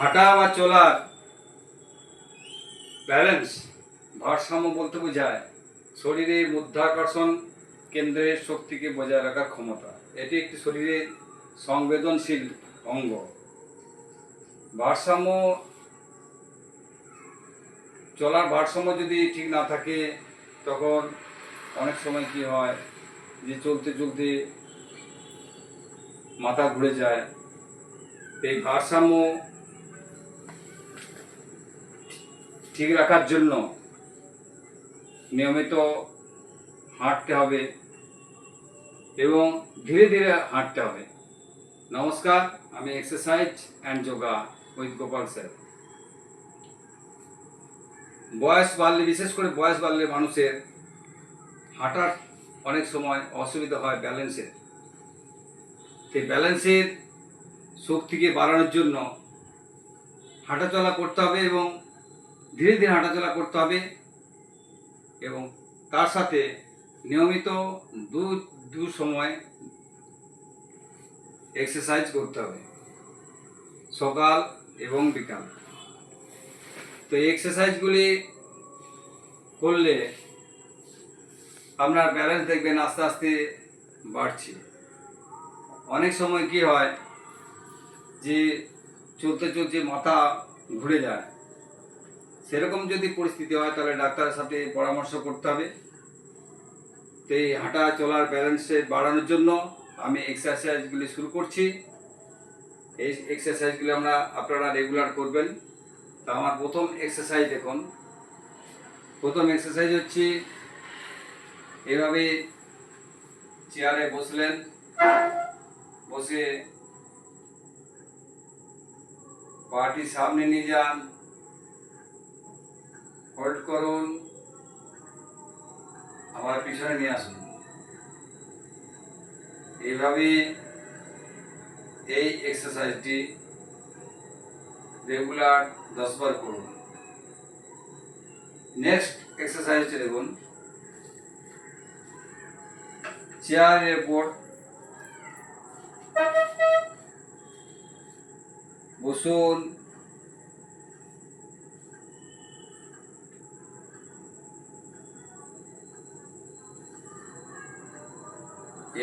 হাঁটা বা চলার ব্যালেন্স ভারসাম্য বলতে বোঝায় শরীরে মধ্যাকর্ষণ কেন্দ্রের শক্তিকে বজায় রাখার ক্ষমতা। এটি একটি শরীরের সংবেদনশীল অঙ্গ। ভারসাম্য, চলার ভারসাম্য যদি ঠিক না থাকে, তখন অনেক সময় কি হয় যে চলতে চলতে মাথা ঘুরে যায়। এই ভারসাম্য ঠিক রাখার জন্য নিয়মিত হাঁটতে হবে এবং ধীরে ধীরে হাঁটতে হবে। নমস্কার, আমি exercise and yoga with Gopal sir বয়স বাড়লে, বিশেষ করে বয়স বাড়লে মানুষের হাঁটার অনেক সময় অসুবিধা হয় ব্যালেন্সের সেই ব্যালেন্সের শক্তিকে বাড়ানোর জন্য হাঁটাচলা করতে হবে এবং ধীরে ধীরে হাঁটাচলা করতে হবে এবং তার সাথে নিয়মিত দু দু সময় এক্সারসাইজ করতে হবে। সকাল এবং বিকাল। তো এই এক্সারসাইজগুলি করলে আপনার ব্যালেন্স দেখবেন আস্তে আস্তে বাড়ছে। অনেক সময় কি হয় যে চলতে চলতে মাথা ঘুরে যায়। সেরকম যদি পরিস্থিতি হয়, তাহলে ডাক্তারের সাথে পরামর্শ করতে হবে। তো এই হাঁটা চলার ব্যালেন্সে বাড়ানোর জন্য আমি এক্সারসাইজগুলি শুরু করছি। এই এক্সারসাইজগুলি আমরা আপনারা রেগুলার করবেন। তা আমার প্রথম এক্সারসাইজ দেখুন। প্রথম এক্সারসাইজ হচ্ছে, এভাবে চেয়ারে বসলেন। বসে পাটি সামনে নিয়ে যান। হোল্ড করুন। আবার পিছনে নিয়ে আসুন। এইভাবে এই এক্সারসাইজটি রেগুলার দশ বার করুন। নেক্সট এক্সারসাইজটি দেখুন। চেয়ারের উপর বসুন।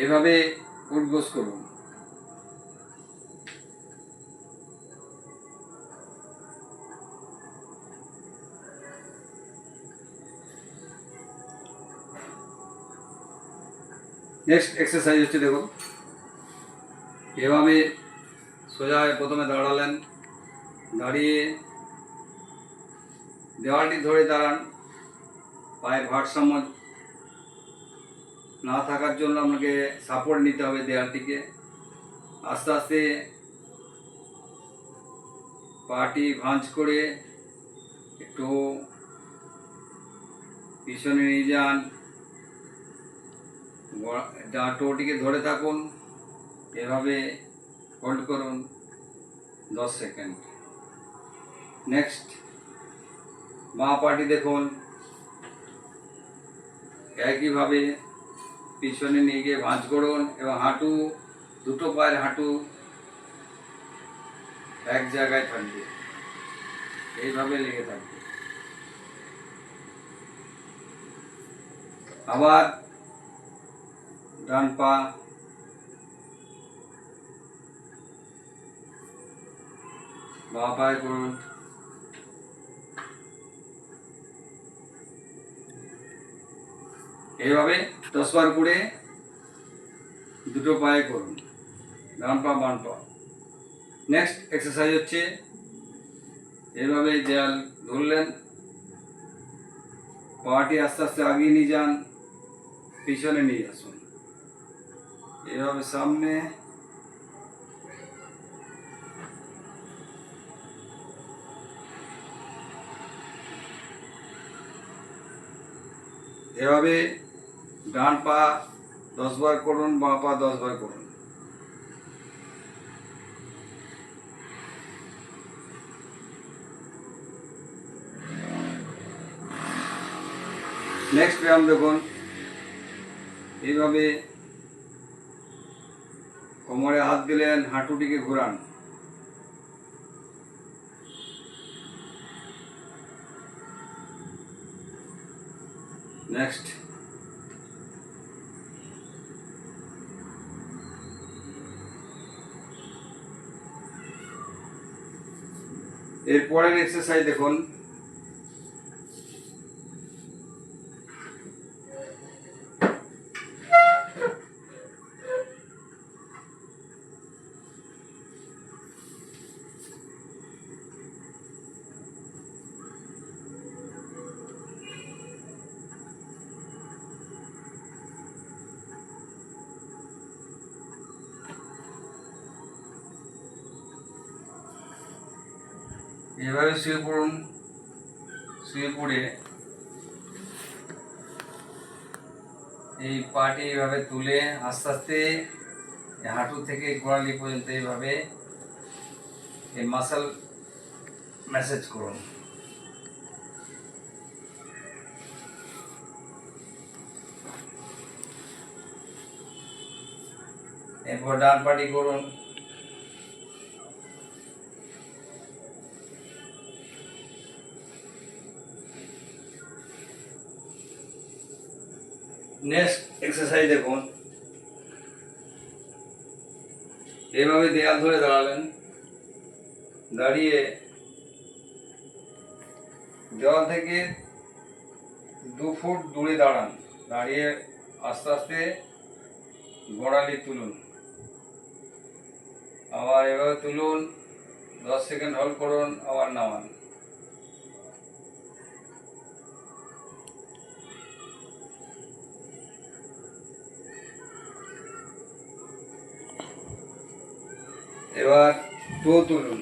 এভাবে উঠবোস করুন। নেক্সট এক্সারসাইজ হচ্ছে দেখুন, এভাবে সোজা প্রথমে দাঁড়ালেন, দাঁড়িয়ে দেওয়ালটি ধরে দাঁড়ান, পায়ের ভারসাম্য না থাকার জন্য আপনাকে সাপোর্ট নিতে হবে দেয়ালটিকে। আস্তে আস্তে পাটি ভাঁজ করে একটু পিছনে নিয়ে যান। টোটিকে ধরে থাকুন। এভাবে হোল্ড করুন দশ সেকেন্ড। নেক্সট বাঁ পাটি দেখুন। একইভাবে পিছনে নিয়ে গিয়ে ভাঁজ করুন এবং হাঁটু, দুটো পায়ের হাঁটু এক জায়গায় থাকবে। এইভাবে লেগে থাকবে। আবার ডান পা বাঁ পায়ে করুন। এইভাবে দশ বার করে দুটো পায়ে করুন। ডান পা, বাম পা। নেক্সট এক্সারসাইজ হচ্ছে এইভাবে দেয়াল ধরলেন। পাটি আস্তে আস্তে আগিয়ে নিয়ে যান, পিছনে নিয়ে আসুন। এভাবে সামনে। এভাবে ডান পা দশবার করুন, বাঁ পা দশবার করুন। নেক্সট ব্যায়াম দেখুন। এইভাবে কোমরে হাত দিলেন, হাঁটুটিকে ঘোরান। নেক্সট এরপরের এক্সারসাইজ দেখুন। এভাবে শুয়ে পড়ুন, শুয়ে পড়ে এই পাটি এইভাবে তুলে আস্তে আস্তে হাঁটু থেকে গোড়ালি পর্যন্ত এইভাবে এই মাসাল ম্যাসেজ করুন। এরপর ডান পাটি করুন। নেক্সট এক্সারসাইজ দেখুন। এভাবে দেয়াল ধরে দাঁড়ালেন। দাঁড়িয়ে দেওয়াল থেকে দু ফুট দূরে দাঁড়ান। দাঁড়িয়ে আস্তে আস্তে গোড়ালি তুলুন। আবার এভাবে তুলুন, দশ সেকেন্ড হোল্ড করুন, আবার নামান। এবার টো তুলুন